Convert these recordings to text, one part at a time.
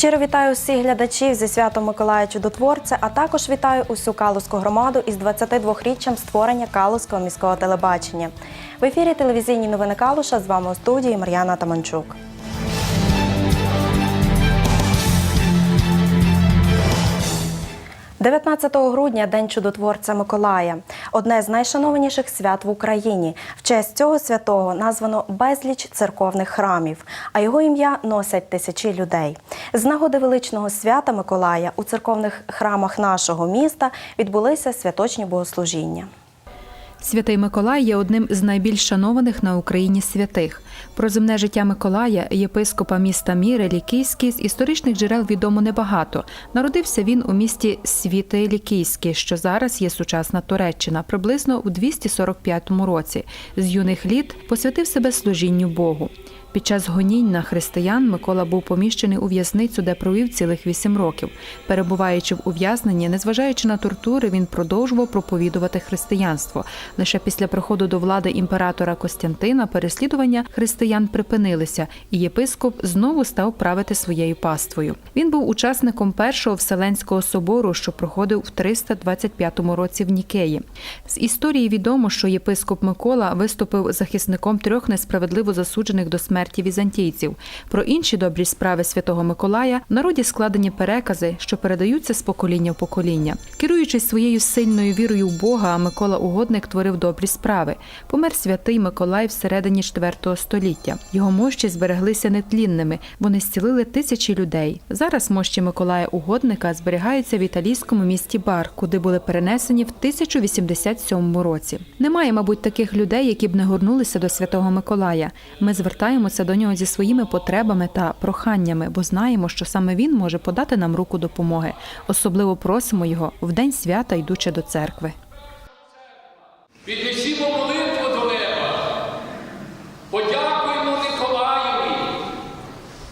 Щиро вітаю всіх глядачів зі святом Миколая Чудотворця, а також вітаю усю Калузьку громаду із 22-річчям створення Калузького міського телебачення. В ефірі телевізійні новини Калуша з вами у студії Мар'яна Таманчук. – 19 грудня День чудотворця Миколая одне з найшанованіших свят в Україні. В честь цього святого названо безліч церковних храмів, а його ім'я носять тисячі людей. З нагоди величного свята Миколая у церковних храмах нашого міста відбулися святочні богослужіння. Святий Миколай є одним з найбільш шанованих на Україні святих. Про земне життя Миколая, єпископа міста Міри Лікійський, з історичних джерел відомо небагато. Народився він у місті Світи Лікійське, що зараз є сучасна Туреччина, приблизно у 245 році. З юних літ посвятив себе служінню Богу. Під час гонінь на християн Микола був поміщений у в'язницю, де провів цілих вісім років. Перебуваючи в ув'язненні, незважаючи на тортури, він продовжував проповідувати християнство. Лише після приходу до влади імператора Костянтина переслідування християн припинилися, і єпископ знову став правити своєю паствою. Він був учасником першого Вселенського собору, що проходив в 325 році в Нікеї. З історії відомо, що єпископ Микола виступив захисником трьох несправедливо засуджених до смерті візантійців. Про інші добрі справи святого Миколая в народі складені перекази, що передаються з покоління в покоління. Керуючись своєю сильною вірою в Бога, Микола Угодник творив добрі справи. Помер святий Миколай всередині IV століття. Його мощі збереглися нетлінними. Вони зцілили тисячі людей. Зараз мощі Миколая Угодника зберігаються в італійському місті Бар, куди були перенесені в 1087 році. Немає, мабуть, таких людей, які б не горнулися до святого Миколая. Ми звертаємося до нього зі своїми потребами та проханнями, бо знаємо, що саме він може подати нам руку допомоги. Особливо просимо його в день свята, йдучи до церкви. Піднесімо молитву до неба. Подякуємо Миколаєві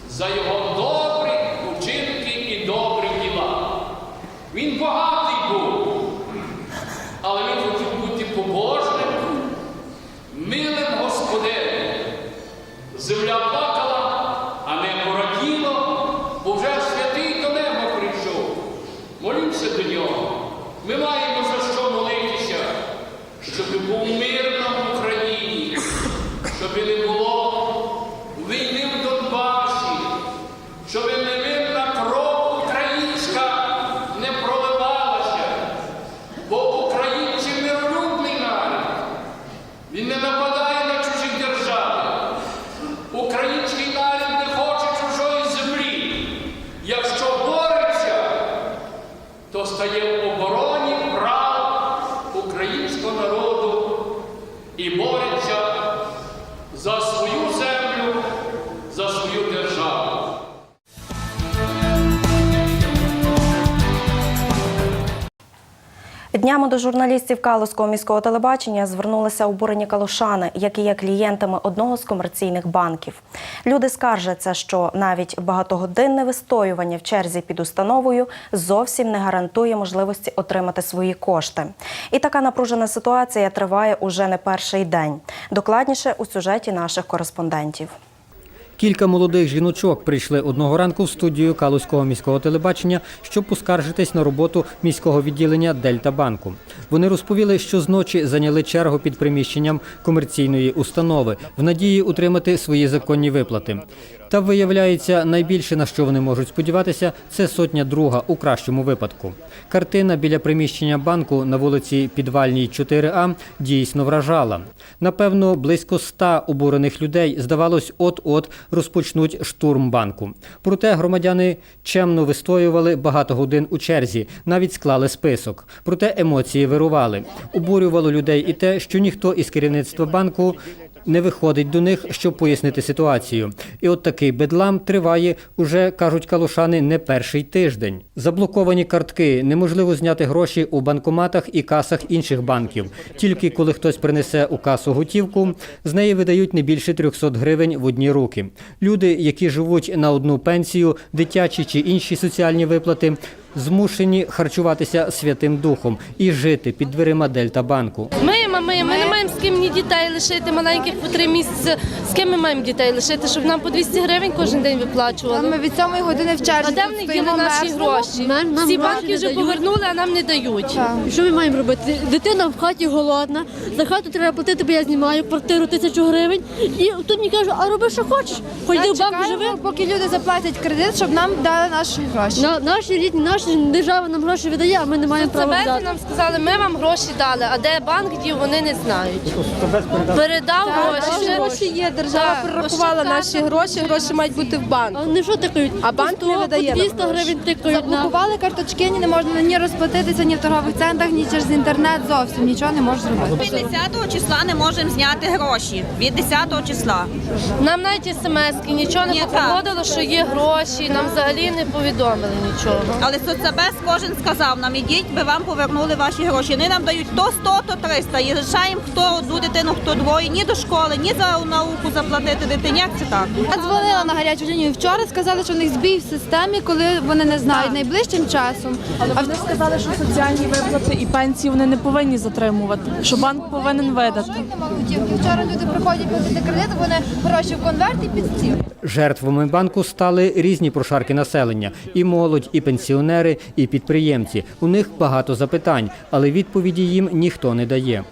за його добрі вчинки і добрі діла. Він багатий був, але він хотів бути побожним, милим Господем. Земля плакала, а небо раділо, бо вже святий до неба прийшов. Молімося до нього. Ми маємо за що молитися, щоб був мир Днями до журналістів Калузького міського телебачення звернулися обурені калушани, які є клієнтами одного з комерційних банків. Люди скаржаться, що навіть багатогодинне вистоювання в черзі під установою зовсім не гарантує можливості отримати свої кошти. І така напружена ситуація триває уже не перший день. Докладніше у сюжеті наших кореспондентів. Кілька молодих жіночок прийшли одного ранку в студію Калузького міського телебачення, щоб поскаржитись на роботу міського відділення Дельта банку. Вони розповіли, що зночі зайняли чергу під приміщенням комерційної установи в надії утримати свої законні виплати. Та виявляється, найбільше на що вони можуть сподіватися, це сотня друга у кращому випадку. Картина біля приміщення банку на вулиці Підвальній 4А дійсно вражала. Напевно, близько ста обурених людей, здавалось, от-от розпочнуть штурм банку. Проте громадяни чемно вистоювали багато годин у черзі, навіть склали список. Проте емоції вирували. Обурювало людей і те, що ніхто із керівництва банку не виходить до них, щоб пояснити ситуацію. І от такий бедлам триває уже, кажуть калушани, не перший тиждень. Заблоковані картки, неможливо зняти гроші у банкоматах і касах інших банків. Тільки коли хтось принесе у касу готівку, з неї видають не більше 300 гривень в одні руки. Люди, які живуть на одну пенсію, дитячі чи інші соціальні виплати, змушені харчуватися святим духом і жити під дверима Дельта банку. Ми, ким ні дітей лишити маленьких по три місяці З ким ми маємо дітей лишити, щоб нам по 200 гривень кожен день виплачували? Ми від сьомої години в черзі А де тут в них діли наші гроші? Нам- нам Всі банки вже повернули, а нам не дають. Що ми маємо робити? Дитина в хаті голодна, за хату треба платити, бо я знімаю квартиру тисячу гривень. І тут мені кажуть, а роби, що хочеш. Йди в банк живи. поки люди заплатять кредит, щоб нам дали наші гроші. На, наші рідні, наша держава нам гроші видає, а ми не маємо права Цебезі нам сказали, ми вам гроші дали, а де банк дів, вони не знають. Передав гроші. Гроші є, держава Так, перерахувала наші гроші, гроші мають бути в банку. А вони що тикають? А банк не видає 200 гривень тикають. Заблокували карточки, ні не можна ні розплатитися, ні в торгових центрах, ні через інтернет зовсім нічого не можеш зробити. Від 10 числа не можемо зняти гроші. Від 10 числа. Нам навіть смс нічого не Ні, що є гроші, нам взагалі не повідомили нічого. Але соцбез кожен сказав нам, ідіть, би вам повернули ваші гроші. Вони нам дають то 100, то 300. І лишаємо хто одну дитину, хто двоє, ні до школи, ні за науку заплатити дитині. Як це так? Я дзвонила на гарячу лінію вчора, сказали, що в них збій в системі, коли вони не знають найближчим часом. А Вони сказали, що соціальні виплати і пенсії вони не повинні затримувати, що банк повинен видати. нема готівки. Вчора люди приходять платити кредит, вони гроші в конверт і під стіл. Жертвами банку стали різні прошарки населення: і молодь, і пенсіонери, і підприємці. У них багато запитань, але відповіді їм ніхто не дає.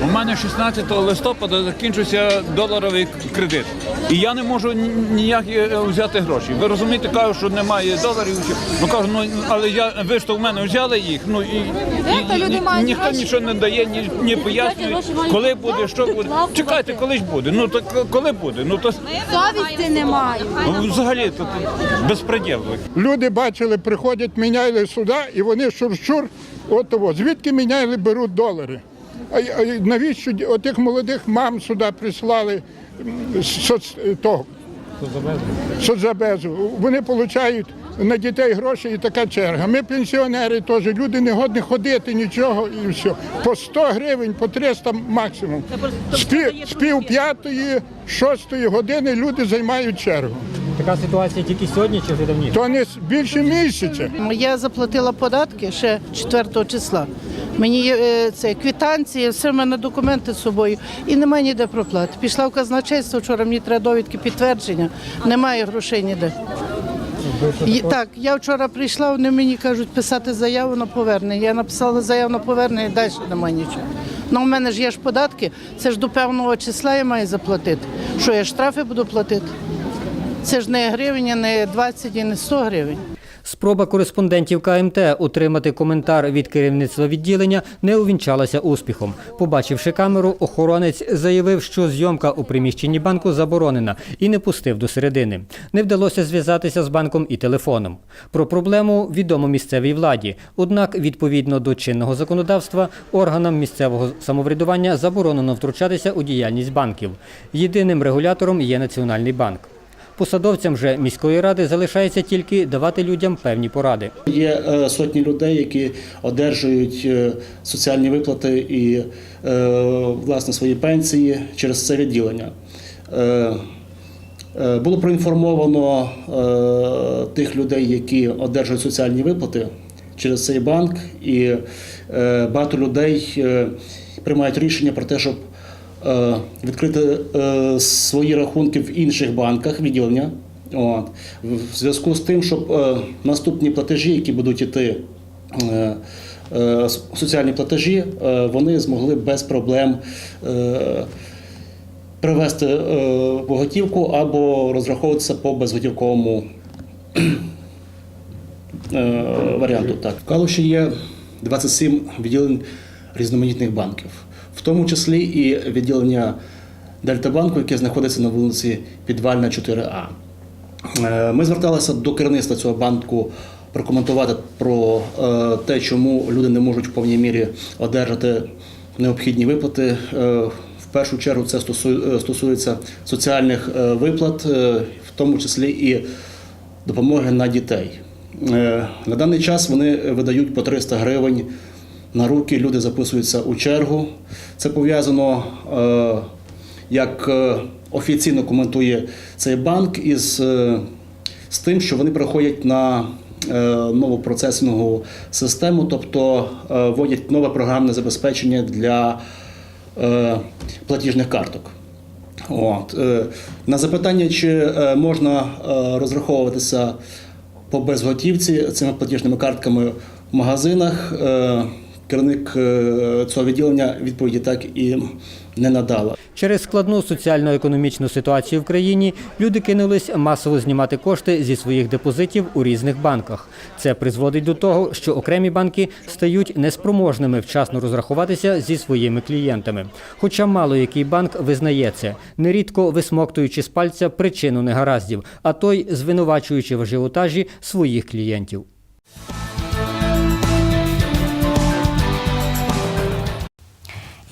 У мене 16 листопада закінчився доларовий кредит. І я не можу ніяк е, взяти гроші. Ви розумієте, кажу, що немає доларів. Ну кажу, ну але я ви ж то в мене взяли їх. Ну і, і, і- мають ніхто нічого не дає, ні, ні пояснює, коли буде, що буде. Чекайте, коли ж буде. Ну так коли буде? Ну то Совісті немає. ну, взагалі то, то безпреділ. Люди бачили, приходять, міняли сюди, і вони шур-шур, от того. Звідки міняли, беруть долари. А, навіщо ді- отих молодих мам сюди прислали соц, того? Соцзабезу. Вони отримують на дітей гроші і така черга. Ми пенсіонери теж, люди не годні ходити, нічого і все. По 100 гривень, по 300 максимум. З пів п'ятої, шостої години люди займають чергу. Така ситуація тільки сьогодні чи вже давніше? То не с- більше місяця. Я заплатила податки ще 4 числа. Мені є е, це квитанції, все в мене документи з собою. І немає ніде проплати. Пішла в казначейство, вчора мені треба довідки підтвердження. Немає грошей ніде. І, так, я вчора прийшла, вони мені кажуть писати заяву на повернення. Я написала заяву на повернення і далі немає нічого. Ну, у мене ж є ж податки, це ж до певного числа я маю заплатити. Що я штрафи буду платити? Це ж не гривня, не 20 і не 100 гривень. Спроба кореспондентів КМТ отримати коментар від керівництва відділення не увінчалася успіхом. Побачивши камеру, охоронець заявив, що зйомка у приміщенні банку заборонена і не пустив до середини. Не вдалося зв'язатися з банком і телефоном. Про проблему відомо місцевій владі. Однак, відповідно до чинного законодавства, органам місцевого самоврядування заборонено втручатися у діяльність банків. Єдиним регулятором є Національний банк. Посадовцям же міської ради залишається тільки давати людям певні поради. Є е, сотні людей, які одержують е, соціальні виплати і е, власне свої пенсії через це відділення. Було проінформовано тих людей, які одержують соціальні виплати через цей банк, і багато людей приймають рішення про те, щоб відкрити е, свої рахунки в інших банках відділення. От. В зв'язку з тим, щоб е, наступні платежі, які будуть е, е, соціальні платежі, е, вони змогли без проблем е, привести е, в або розраховуватися по безготівковому е, варіанту. Так. В Калуші є 27 відділень різноманітних банків, в тому числі і відділення Дельтабанку, яке знаходиться на вулиці Підвальна 4А. Е, Ми зверталися до керівництва цього банку прокоментувати про е, те, чому люди не можуть в повній мірі одержати необхідні виплати. Е, В першу чергу це стосується соціальних виплат, в тому числі і допомоги на дітей. На даний час вони видають по 300 гривень на руки, люди записуються у чергу. Це пов'язано, е, як е, офіційно коментує цей банк, із е, з тим, що вони переходять на нову процесингову систему, тобто вводять нове програмне забезпечення для платіжних карток. От. На запитання, чи можна розраховуватися по безготівці цими платіжними картками в магазинах, керівник е, цього відділення відповіді так і не надала. Через складну соціально-економічну ситуацію в країні люди кинулись масово знімати кошти зі своїх депозитів у різних банках. Це призводить до того, що окремі банки стають неспроможними вчасно розрахуватися зі своїми клієнтами. Хоча мало який банк визнає це, нерідко висмоктуючи з пальця причину негараздів, а той звинувачуючи в ажіотажі своїх клієнтів.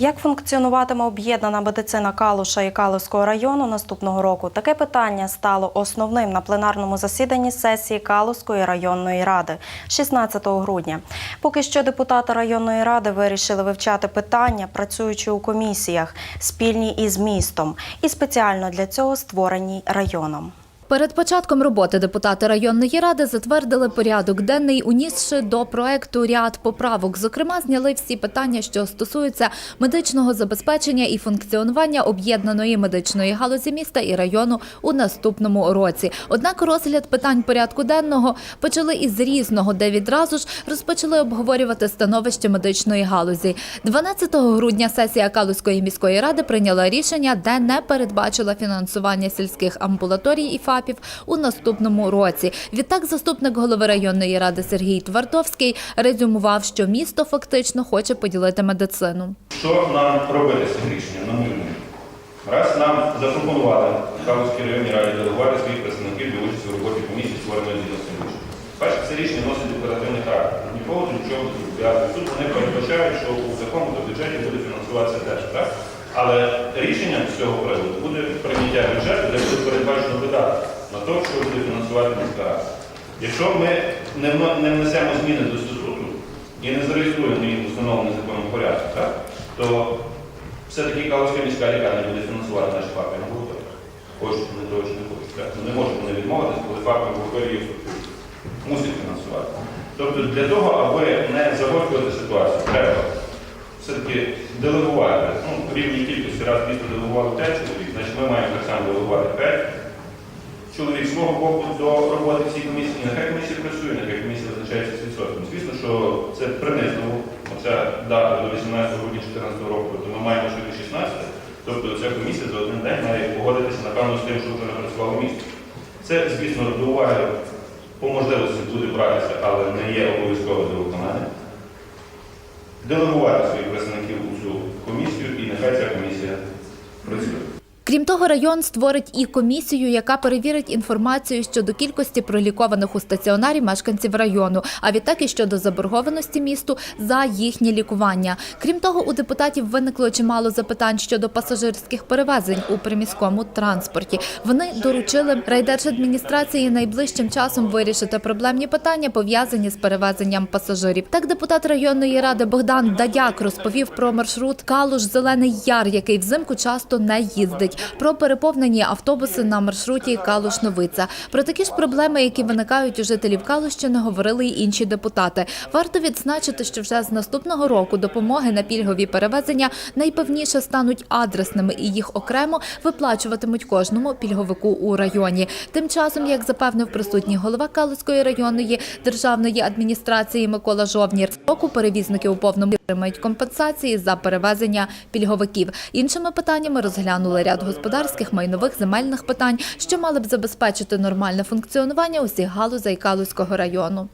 Як функціонуватиме об'єднана медицина Калуша і Калуського району наступного року? Таке питання стало основним на пленарному засіданні сесії Калуської районної ради 16 грудня. Поки що депутати районної ради вирішили вивчати питання, працюючи у комісіях, спільні із містом, і спеціально для цього створені районом. Перед початком роботи депутати районної ради затвердили порядок денний, унісши до проекту ряд поправок. Зокрема, зняли всі питання, що стосуються медичного забезпечення і функціонування об'єднаної медичної галузі міста і району у наступному році. Однак розгляд питань порядку денного почали із різного, де відразу ж розпочали обговорювати становище медичної галузі. 12 грудня сесія Калузької міської ради прийняла рішення, де не передбачила фінансування сільських амбулаторій і ФАПів у наступному році. Відтак, заступник голови районної ради Сергій Твардовський резюмував, що місто фактично хоче поділити медицину. Що нам робити з цим рішенням, на? Раз нам запропонували Калузькій районній раді делегувати своїх представників для участі в роботі комісії створеної рішення. Перше, це рішення носить декларативний характер. Нікого нічого не зобов'язує. Тут вони передбачають, що у закону до бюджеті буде фінансуватися теж, так? Але рішенням цього приводу буде прийняття бюджету, де буде передбачено видатки на те, що буде фінансувати міська рада. Якщо ми не внесемо зміни до статуту і не зареєструємо в установлений законом порядку, так? то все-таки Калузька міська лікарня буде фінансувати наші факти амбулаторії. Хочуть вони того чи не хочуть. Не можуть вони відмовитися, коли факти амбулаторії є в структурі. Мусять фінансувати. Тобто для того, аби не загострювати ситуацію, треба все-таки делегувати. Ну, в рівній кількості раз місто делегувало 5 чоловік, значить ми маємо так само делегувати 5 чоловік з свого боку до роботи цій комісії. Нехай комісія працює, нехай комісія визначається з відсотком. Звісно, що це принизливо. Оця дата до 18 грудня 2014 року, то ми маємо ще до 16. Тобто ця комісія за один день має погодитися, напевно, з тим, що вже напрацювало місто. Це, звісно, до уваги по можливості буде братися, але не є обов'язково до виконання. Делегувати своїх представників у цю комісію і нехай ця комісія працює. Крім того, район створить і комісію, яка перевірить інформацію щодо кількості пролікованих у стаціонарі мешканців району, а відтак і щодо заборгованості місту за їхнє лікування. Крім того, у депутатів виникло чимало запитань щодо пасажирських перевезень у приміському транспорті. Вони доручили райдержадміністрації найближчим часом вирішити проблемні питання, пов'язані з перевезенням пасажирів. Так, депутат районної ради Богдан Дадяк розповів про маршрут Калуш Зелений Яр, який взимку часто не їздить. Про переповнені автобуси на маршруті Калуш Новиця. Про такі ж проблеми, які виникають у жителів Калущини, говорили й інші депутати. Варто відзначити, що вже з наступного року допомоги на пільгові перевезення найпевніше стануть адресними і їх окремо виплачуватимуть кожному пільговику у районі. Тим часом, як запевнив присутній голова Калуської районної державної адміністрації Микола Жовнір, року перевізники у повному отримають компенсації за перевезення пільговиків. Іншими питаннями розглянули ряд господарських, майнових, земельних питань, що мали б забезпечити нормальне функціонування усіх галузей Калузького району.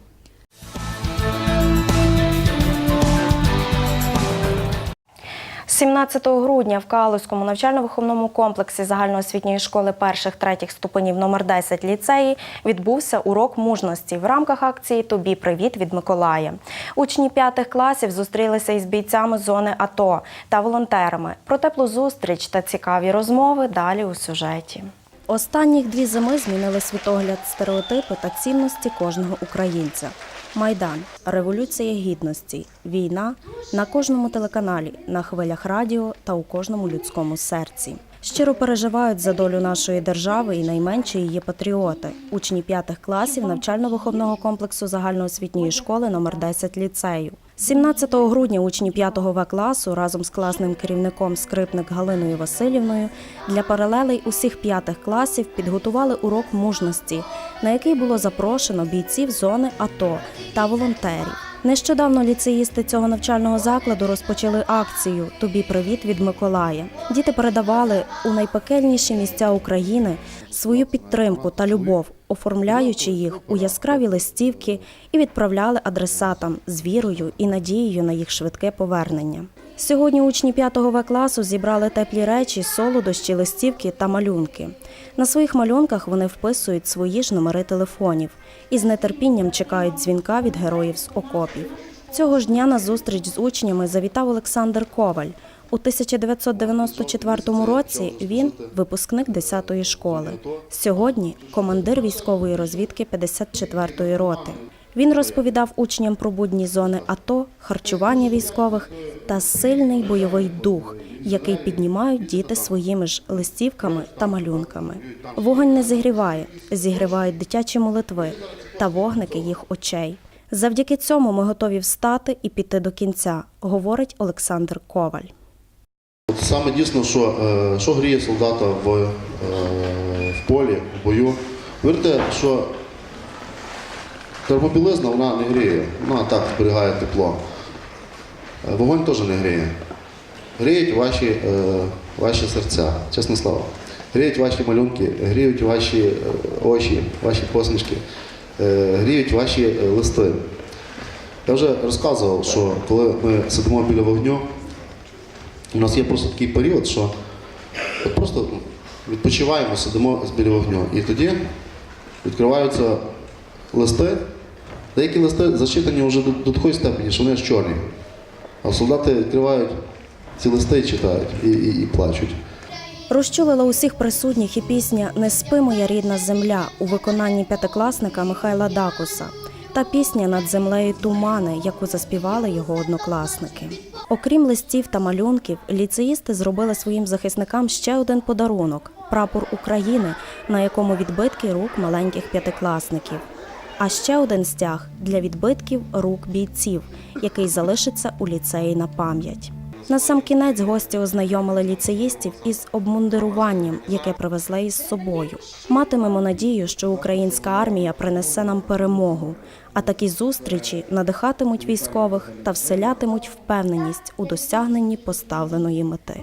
17 грудня в Калузькому навчально-виховному комплексі загальноосвітньої школи перших-третіх ступенів номер 10 ліцеї відбувся урок мужності в рамках акції Тобі привіт від Миколая. Учні п'ятих класів зустрілися із бійцями зони АТО та волонтерами. Про теплу зустріч та цікаві розмови далі у сюжеті. Останніх дві зими змінили світогляд, стереотипи та цінності кожного українця. Майдан, революція гідності, війна на кожному телеканалі, на хвилях радіо та у кожному людському серці. Щиро переживають за долю нашої держави і найменші її патріоти, учні п'ятих класів навчально-виховного комплексу загальноосвітньої школи номер 10 ліцею. 17 грудня учні 5 В класу разом з класним керівником скрипник Галиною Васильівною для паралелей усіх п'ятих класів підготували урок мужності, на який було запрошено бійців зони АТО та волонтерів. Нещодавно ліцеїсти цього навчального закладу розпочали акцію Тобі привіт від Миколая. Діти передавали у найпекельніші місця України свою підтримку та любов, оформляючи їх у яскраві листівки і відправляли адресатам з вірою і надією на їх швидке повернення. Сьогодні учні 5 В класу зібрали теплі речі, солодощі, листівки та малюнки. На своїх малюнках вони вписують свої ж номери телефонів і з нетерпінням чекають дзвінка від героїв з окопів. Цього ж дня на зустріч з учнями завітав Олександр Коваль. У 1994 році він випускник 10-ї школи. Сьогодні командир військової розвідки 54-ї роти. Він розповідав учням про будні зони АТО, харчування військових та сильний бойовий дух, який піднімають діти своїми ж листівками та малюнками. Вогонь не зігріває, зігрівають дитячі молитви та вогники їх очей. Завдяки цьому ми готові встати і піти до кінця, говорить Олександр Коваль. Саме дійсно, що, е, що гріє солдата в, е, в полі, в бою. Вірте, що термобілизна вона не гріє, вона так зберігає тепло. Е, Вогонь теж не гріє. Гріють ваші, е, ваші серця, чесне слово. Гріють ваші малюнки, гріють ваші е, очі, ваші посмішки, е, гріють ваші е, листи. Я вже розказував, що коли ми сидимо біля вогню, у нас є просто такий період, що от просто відпочиваємо, сидимо біля вогню. І тоді відкриваються листи. Деякі листи зачитані вже до, такої степені, що вони аж чорні. А солдати відкривають ці листи читають і, і, і плачуть. Розчулила усіх присутніх і пісня Не спи, моя рідна земля у виконанні п'ятикласника Михайла Дакуса та пісня над землею тумани, яку заспівали його однокласники. Окрім листів та малюнків, ліцеїсти зробили своїм захисникам ще один подарунок прапор України, на якому відбитки рук маленьких п'ятикласників. А ще один стяг для відбитків рук бійців, який залишиться у ліцеї на пам'ять. На сам кінець гості ознайомили ліцеїстів із обмундируванням, яке привезли із собою. Матимемо надію, що українська армія принесе нам перемогу, а такі зустрічі надихатимуть військових та вселятимуть впевненість у досягненні поставленої мети.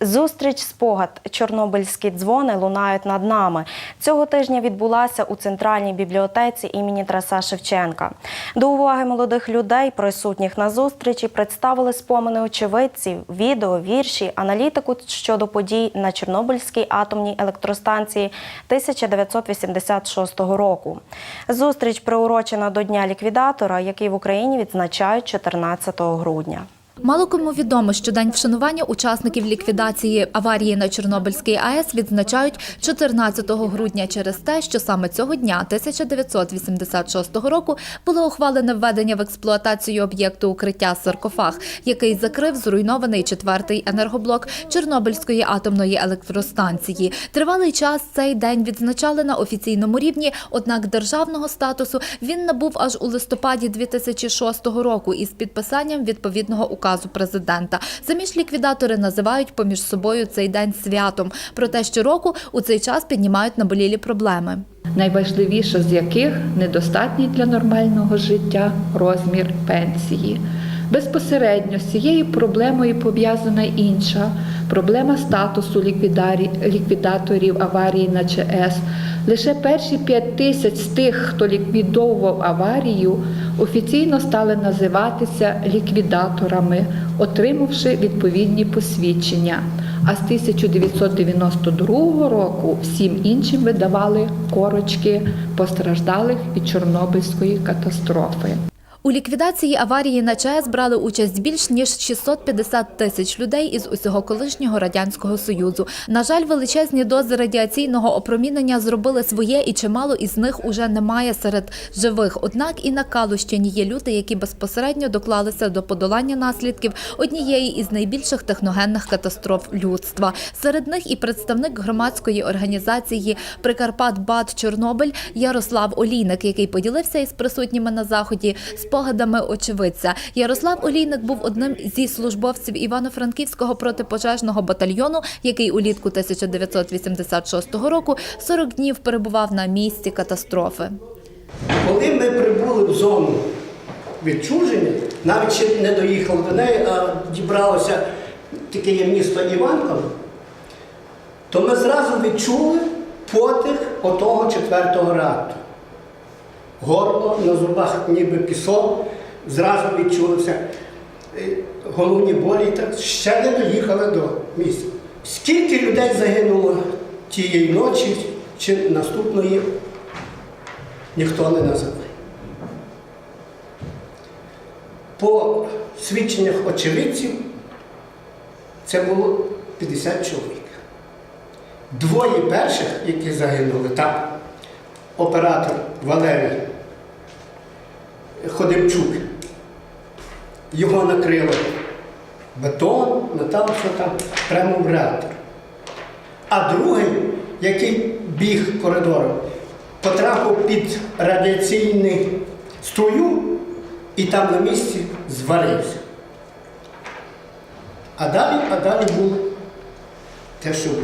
Зустріч спогад Чорнобильські дзвони лунають над нами. Цього тижня відбулася у центральній бібліотеці імені Тараса Шевченка. До уваги молодих людей, присутніх на зустрічі, представили спомини очевидців, відео, вірші, аналітику щодо подій на Чорнобильській атомній електростанції 1986 року. Зустріч приурочена до Дня ліквідатора, який в Україні відзначають 14 грудня. Мало кому відомо, що день вшанування учасників ліквідації аварії на Чорнобильській АЕС відзначають 14 грудня через те, що саме цього дня 1986 року було ухвалене введення в експлуатацію об'єкту укриття саркофаг, який закрив зруйнований четвертий енергоблок Чорнобильської атомної електростанції. Тривалий час цей день відзначали на офіційному рівні, однак державного статусу він набув аж у листопаді 2006 року із підписанням відповідного указу президента. Самі ж ліквідатори називають поміж собою цей день святом. Проте щороку у цей час піднімають наболілі проблеми. Найважливіше з яких недостатній для нормального життя розмір пенсії. Безпосередньо з цією проблемою пов'язана інша проблема статусу ліквідаторів аварії на ЧАЕС. Лише перші 5 тисяч з тих, хто ліквідовував аварію, офіційно стали називатися ліквідаторами, отримавши відповідні посвідчення. А з 1992 року всім іншим видавали корочки постраждалих від Чорнобильської катастрофи. У ліквідації аварії на ЧАЕС брали участь більш ніж 650 тисяч людей із усього колишнього радянського союзу. На жаль, величезні дози радіаційного опромінення зробили своє, і чимало із них уже немає серед живих. Однак і на Калущині є люди, які безпосередньо доклалися до подолання наслідків однієї із найбільших техногенних катастроф людства. Серед них і представник громадської організації Прикарпат Бат Чорнобиль Ярослав Олійник, який поділився із присутніми на заході спогадами очевидця. Ярослав Олійник був одним зі службовців Івано-Франківського протипожежного батальйону, який улітку 1986 року 40 днів перебував на місці катастрофи. Коли ми прибули в зону відчуження, навіть ще не доїхали до неї, а дібралося таке є місто Іванкове, то ми зразу відчули потих отого четвертого реактору. Горло на зубах ніби пісок, зразу відчулися е, головні болі, і так ще не доїхали до місця. Скільки людей загинуло тієї ночі чи наступної, ніхто не називає. По свідченнях очевидців це було 50 чоловік. Двоє перших, які загинули, там оператор Валерій Ходимчук, його накрило бетон, метал, що там, прямо в реактор. А другий, який біг коридором, потрапив під радіаційну струю і там на місці зварився. А далі, а далі було те, що було.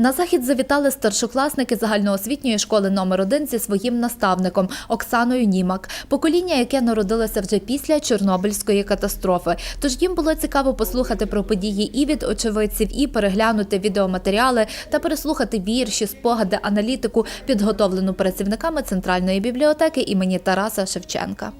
На захід завітали старшокласники загальноосвітньої школи номер 1 зі своїм наставником Оксаною Німак, покоління, яке народилося вже після Чорнобильської катастрофи. Тож їм було цікаво послухати про події і від очевидців, і переглянути відеоматеріали та переслухати вірші, спогади, аналітику, підготовлену працівниками центральної бібліотеки імені Тараса Шевченка.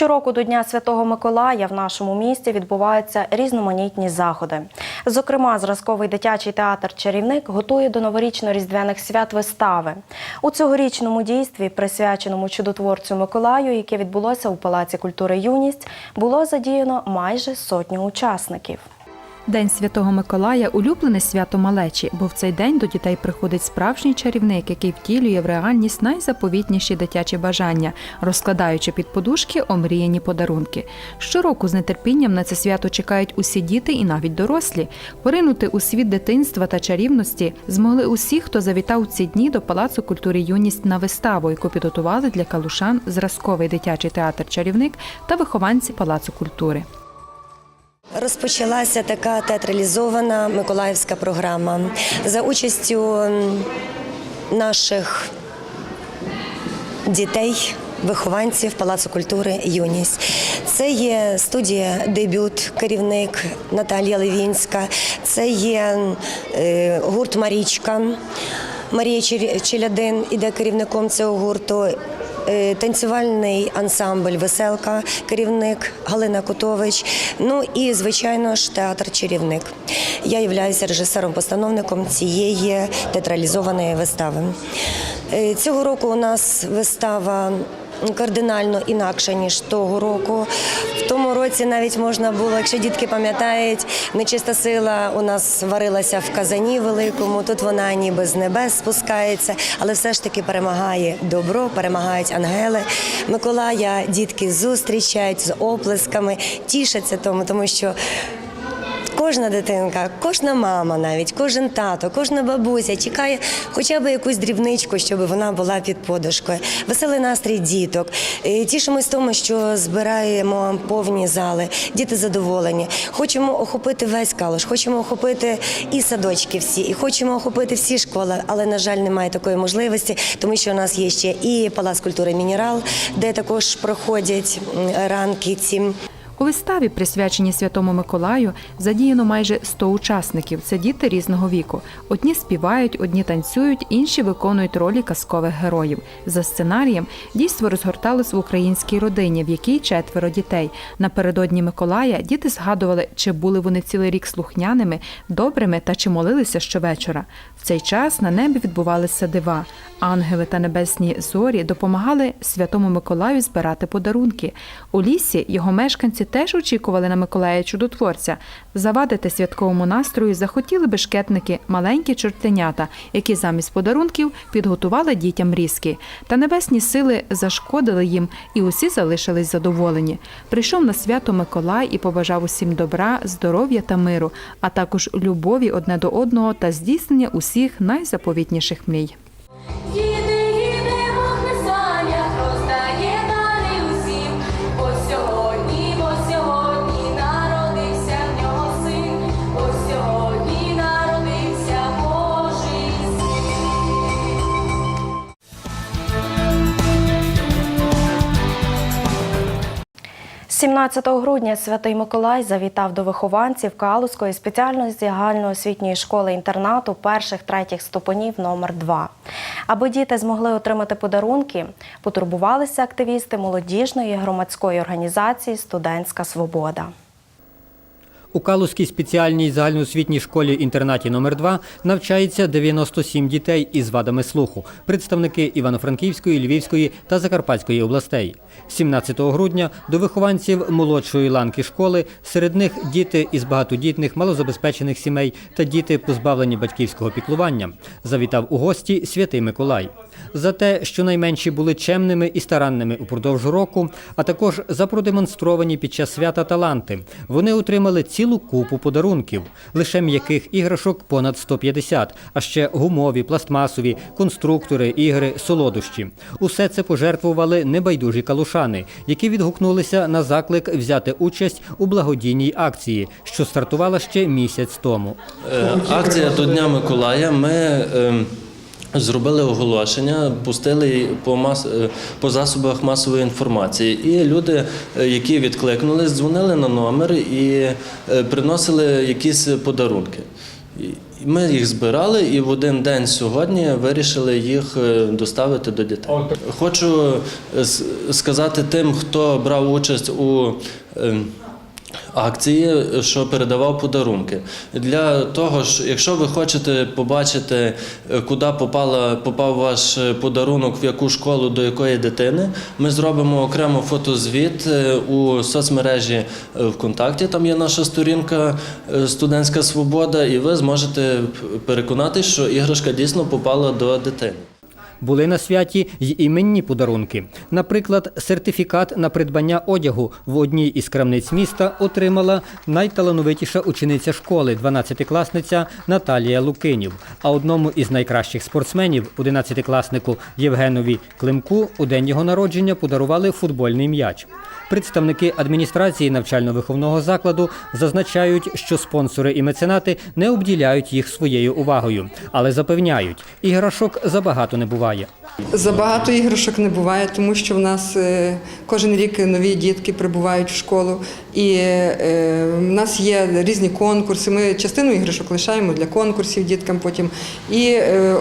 Щороку до Дня Святого Миколая в нашому місті відбуваються різноманітні заходи. Зокрема, зразковий дитячий театр Чарівник готує до новорічно-різдвяних свят вистави. У цьогорічному дійстві, присвяченому чудотворцю Миколаю, яке відбулося у Палаці культури Юність, було задіяно майже сотню учасників. День Святого Миколая улюблене свято малечі, бо в цей день до дітей приходить справжній чарівник, який втілює в реальність найзаповітніші дитячі бажання, розкладаючи під подушки омріяні подарунки. Щороку з нетерпінням на це свято чекають усі діти і навіть дорослі. Поринути у світ дитинства та чарівності змогли усі, хто завітав ці дні до Палацу культури Юність на виставу, яку підготували для калушан зразковий дитячий театр Чарівник та вихованці Палацу культури. Розпочалася така театралізована миколаївська програма за участю наших дітей. Вихованців Палацу культури Юність. Це є студія дебют, керівник Наталія Левінська, це є е, гурт Марічка. Марія Челядин іде керівником цього гурту. Е, Танцювальний ансамбль Веселка, керівник Галина Кутович. Ну і звичайно ж театр Чарівник. Я являюся режисером-постановником цієї театралізованої вистави. Е, Цього року у нас вистава кардинально інакша ніж того року. В тому році навіть можна було, якщо дітки пам'ятають, нечиста сила у нас варилася в казані великому. Тут вона ніби з небес спускається, але все ж таки перемагає добро, перемагають ангели. Миколая дітки зустрічають з оплесками, тішаться тому, тому що. Кожна дитинка, кожна мама, навіть кожен тато, кожна бабуся чекає хоча б якусь дрібничку, щоб вона була під подушкою. Веселий настрій діток. Е, Тішимось тому, що збираємо повні зали, діти задоволені. Хочемо охопити весь калуш, хочемо охопити і садочки всі, і хочемо охопити всі школи, але на жаль, немає такої можливості, тому що у нас є ще і палац культури Мінерал, де також проходять ранки ці. У виставі, присвяченій Святому Миколаю, задіяно майже 100 учасників. Це діти різного віку. Одні співають, одні танцюють, інші виконують ролі казкових героїв. За сценарієм дійство розгорталось в українській родині, в якій четверо дітей. Напередодні Миколая діти згадували, чи були вони цілий рік слухняними, добрими та чи молилися щовечора. В цей час на небі відбувалися дива. Ангели та небесні зорі допомагали святому Миколаю збирати подарунки. У лісі його мешканці теж очікували на Миколая чудотворця. Завадити святковому настрою захотіли бешкетники маленькі чортенята, які замість подарунків підготували дітям різки. Та небесні сили зашкодили їм, і усі залишились задоволені. Прийшов на свято Миколай і побажав усім добра, здоров'я та миру, а також любові одне до одного та здійснення усіх найзаповітніших мрій. 17 грудня Святий Миколай завітав до вихованців Калузької спеціальної загальноосвітньої школи-інтернату перших-третіх ступенів номер 2 Аби діти змогли отримати подарунки, потурбувалися активісти молодіжної громадської організації Студентська Свобода. У Калузькій спеціальній загальноосвітній школі-інтернаті номер 2 навчається 97 дітей із вадами слуху, представники Івано-Франківської, Львівської та Закарпатської областей. 17 грудня до вихованців молодшої ланки школи, серед них діти із багатодітних, малозабезпечених сімей та діти, позбавлені батьківського піклування, завітав у гості Святий Миколай. За те, що найменші були чемними і старанними упродовж року, а також за продемонстровані під час свята таланти, вони отримали цілу купу подарунків, лише м'яких іграшок понад 150, а ще гумові, пластмасові, конструктори, ігри, солодощі. Усе це пожертвували небайдужі калушани, які відгукнулися на заклик взяти участь у благодійній акції, що стартувала ще місяць тому. Е, Акція до Дня Миколая. Ми ем, зробили оголошення, пустили по, мас... е, по засобах масової інформації. І люди, е, які відкликнулись, дзвонили на номер і е, приносили якісь подарунки. Ми їх збирали і в один день сьогодні вирішили їх доставити до дітей. Хочу сказати тим, хто брав участь у ем, акції, що передавав подарунки. Для того ж, якщо ви хочете побачити, е, куди попала, попав ваш е, подарунок, в яку школу, до якої дитини, ми зробимо окремо фотозвіт е, у соцмережі ВКонтакті. Там є наша сторінка Студентська Свобода, і ви зможете переконатись, що іграшка дійсно попала до дитини. Були на святі й іменні подарунки. Наприклад, сертифікат на придбання одягу в одній із крамниць міста отримала найталановитіша учениця школи, 12-класниця Наталія Лукинів. А одному із найкращих спортсменів, 11-класнику Євгенові Климку, у день його народження подарували футбольний м'яч. Представники адміністрації навчально-виховного закладу зазначають, що спонсори і меценати не обділяють їх своєю увагою, але запевняють, іграшок забагато не буває. Забагато іграшок не буває, тому що в нас е, кожен рік нові дітки прибувають в школу, і е, в нас є різні конкурси. Ми частину іграшок лишаємо для конкурсів діткам потім. І е,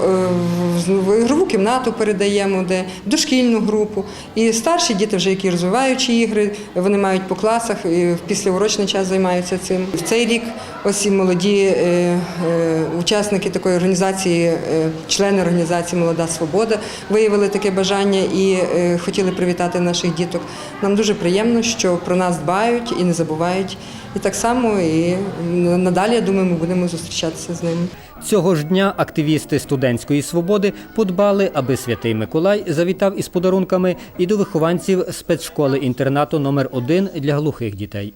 в ігрову кімнату передаємо, де дошкільну групу. І старші діти, вже які розвиваючі ігри, вони мають по класах і в післяурочний час займаються цим. В цей рік ось молоді е, е, учасники такої організації, е, члени організації Молода Свобода виявили таке бажання і хотіли привітати наших діток. Нам дуже приємно, що про нас дбають і не забувають. І так само і надалі, я думаю, ми будемо зустрічатися з ними. Цього ж дня активісти студентської свободи подбали, аби святий Миколай завітав із подарунками і до вихованців спецшколи інтернату номер 1 для глухих дітей.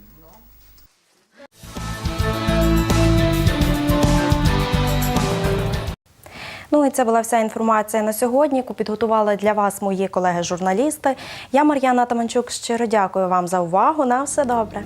Ну і це була вся інформація на сьогодні, яку підготували для вас мої колеги-журналісти. Я Мар'яна Таманчук. Щиро дякую вам за увагу. На все добре.